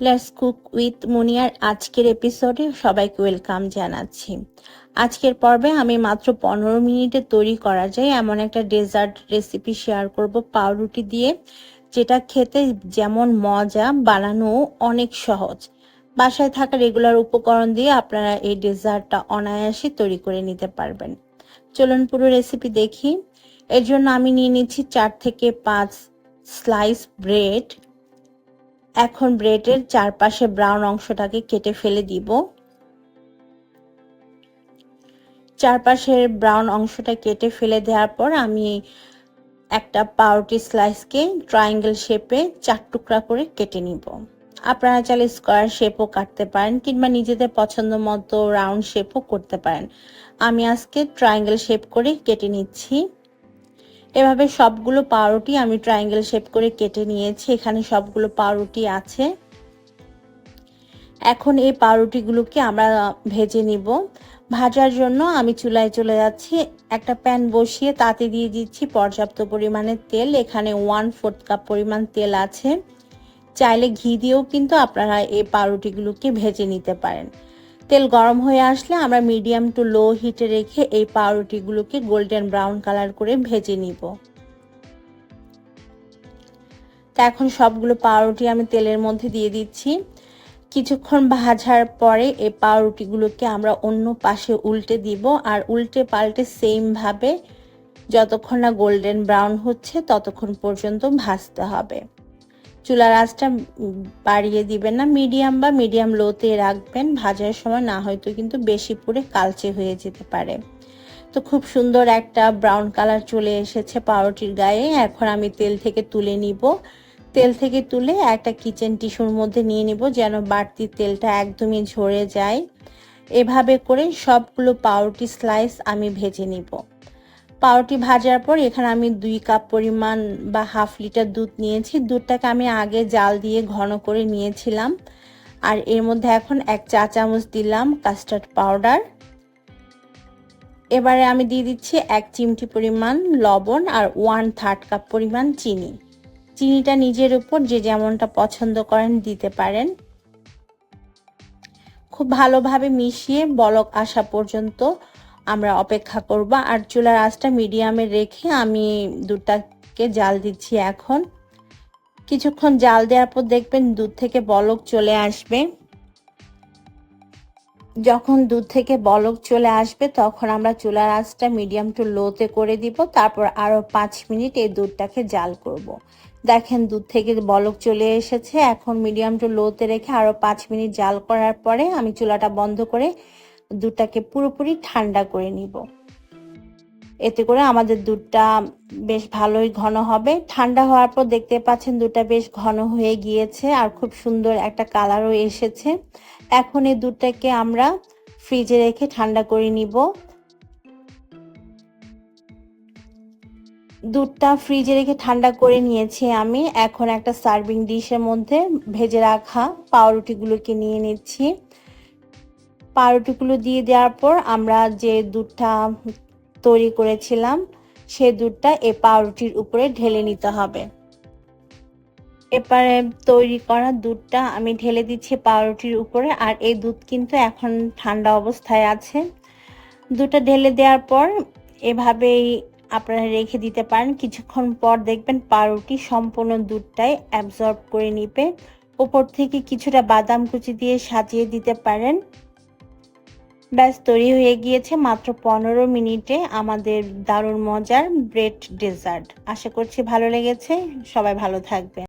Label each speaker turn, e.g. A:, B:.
A: Let's cook with meunière আজকের এপিসোডে সবাইকে ওয়েলকাম জানাচ্ছি। আজকের পর্বে আমি মাত্র পনেরো মিনিটে তৈরি করা যায়, এমন একটা ডেজার্ট রেসিপি শেয়ার করব পাউরুটি দিয়ে, যেটা খেতে যেমন মজা বানানো অনেক সহজ। বাসায় থাকা রেগুলার উপকরণ দিয়ে আপনারা এই ডেজার্টটা অনায়াসে তৈরি করে নিতে পারবেন। চলুন পুরো রেসিপি দেখি। এর জন্য আমি নিয়ে নিচ্ছি চার থেকে পাঁচ স্লাইস ব্রেড এখন ব্রেডের চারপাশে ব্রাউন অংশটাকে কেটে ফেলে দিব। চারপাশের ব্রাউন অংশটা কেটে ফেলে দেওয়ার পর আমি একটা পাউরুটি স্লাইসকে ট্রায়াঙ্গেল শেপে চার টুকরা করে কেটে নিব। আপনারা চাইলে স্কোয়ার শেপও কাটতে পারেন কিংবা নিজেদের পছন্দ মতো রাউন্ড শেপও করতে পারেন। আমি আজকে ট্রায়াঙ্গেল শেপ করে কেটে নিচ্ছি। এভাবে সবগুলো পাউরুটি আমি ট্রায়াঙ্গেল শেপ করে কেটে নিয়েছি, এখানে সবগুলো পাউরুটি আছে। এখন এই পাউরুটিগুলোকে আমরা ভেজে নিব। ভাজার জন্য আমি চুলায় চলে যাচ্ছি, একটা প্যান বসিয়ে তাতে দিয়ে দিচ্ছি পর্যাপ্ত পরিমাণে তেল, এখানে ওয়ান ফোর্থ কাপ পরিমাণ তেল আছে। চাইলে ঘি দিয়েও কিন্তু আপনারা এই পাউরুটিগুলোকে ভেজে নিতে পারেন। তেল গরম হয়ে আসলে আমরা মিডিয়াম টু লো হিটে রেখে এই পাউরুটিগুলোকে গোল্ডেন ব্রাউন কালার করে ভেজে নিব। তা এখন সবগুলো পাউরুটি আমি তেলের মধ্যে দিয়ে দিচ্ছি। কিছুক্ষণ ভাজার পরে এই পাউরুটিগুলোকে আমরা অন্য পাশে উল্টে দিব আর উল্টে পাল্টে সেমভাবে যতক্ষণ না গোল্ডেন ব্রাউন হচ্ছে ততক্ষণ পর্যন্ত ভাজতে হবে। চুলার আঁচটা বাড়িয়ে দিবেন না, মিডিয়াম বা মিডিয়াম লোতে রাখবেন, ভাজার সময় না হয়তো কিন্তু বেশি পুড়ে কালচে হয়ে যেতে পারে। তো খুব সুন্দর একটা ব্রাউন কালার চলে এসেছে পাউরুটির গায়ে, এখন আমি তেল থেকে তুলে নিব। তেল থেকে তুলে একটা কিচেন টিস্যুর মধ্যে নিয়ে নিব যেন বাড়তি তেলটা একদমই ঝরে যায়। এভাবে করে সবগুলো পাউরুটি স্লাইস আমি ভেজে নিব। পাউরুটি ভাজার পর এখানে আমি দুই কাপ পরিমাণ বা হাফ লিটার দুধ নিয়েছি। দুধটাকে আমি আগে জাল দিয়ে ঘন করে নিয়েছিলাম। আর এর মধ্যে এখন এক চা চামচ দিলাম কাস্টার্ড পাউডার। এবারে আমি দিয়ে দিচ্ছি এক চিমটি পরিমাণ লবণ আর ওয়ান থার্ড কাপ পরিমাণ চিনি। চিনিটা নিজের উপর যে যেমনটা পছন্দ করেন দিতে পারেন। খুব ভালোভাবে মিশিয়ে বলক আসা পর্যন্ত আমরা অপেক্ষা করব। আর চুলার আঁচটা মিডিয়ামে রেখে আমি দুধটাকে জাল দিচ্ছি এখন। কিছুক্ষণ জাল দেওয়ার পর দেখবেন দুধ থেকে বলক চলে আসবে। যখন দুধ থেকে বলক চলে আসবে, তখন আমরা চুলার আঁচটা মিডিয়াম টু লোতে করে দিব। তারপর আরও পাঁচ মিনিট এই দুধটাকে জাল করব। দেখেন দুধ থেকে বলক চলে এসেছে। এখন মিডিয়াম টু লোতে রেখে আরও পাঁচ মিনিট জাল করার পরে আমি চুলাটা বন্ধ করে দুধটাকে পুরোপুরি ঠান্ডা করে নিব। এতে করে আমাদের দুধটা বেশ ভালোই ঘন হবে। ঠান্ডা হওয়ার পর দেখতে পাচ্ছেন দুধটা বেশ ঘন হয়ে গিয়েছে আর খুব সুন্দর একটা কালারও এসেছে। এখন এই দুধটাকে আমরা ফ্রিজে রেখে ঠান্ডা করে নিব। দুধটা ফ্রিজে রেখে ঠান্ডা করে নিয়েছি আমি। এখন একটা সার্ভিং ডিশের মধ্যে ভেজে রাখা পাউরুটিগুলোকে নিয়ে নিচ্ছি। পাউরুটিগুলো দিয়ে দেওয়ার পর আমরা যে দুধটা তৈরি করেছিলাম, সে দুধটা এই পাউরুটির উপরে ঢেলে নিতে হবে। এবারে তৈরি করা দুধটা আমি ঢেলে দিচ্ছি পাউরুটির উপরে, আর এই দুধ কিন্তু এখন ঠান্ডা অবস্থায় আছে। দুধটা ঢেলে দেওয়ার পর এভাবেই আপনারা রেখে দিতে পারেন। কিছুক্ষণ পর দেখবেন পাউরুটি সম্পূর্ণ দুধটাই অ্যাবজর্ব করে নিবে। উপর থেকে কিছুটা বাদাম কুচি দিয়ে সাজিয়ে দিতে পারেন। ব্যাস, তৈরি হয়ে গিয়েছে মাত্র পনেরো মিনিটে আমাদের দারুণ মজার ব্রেড ডেজার্ট। আশা করছি ভালো লেগেছে। সবাই ভালো থাকবে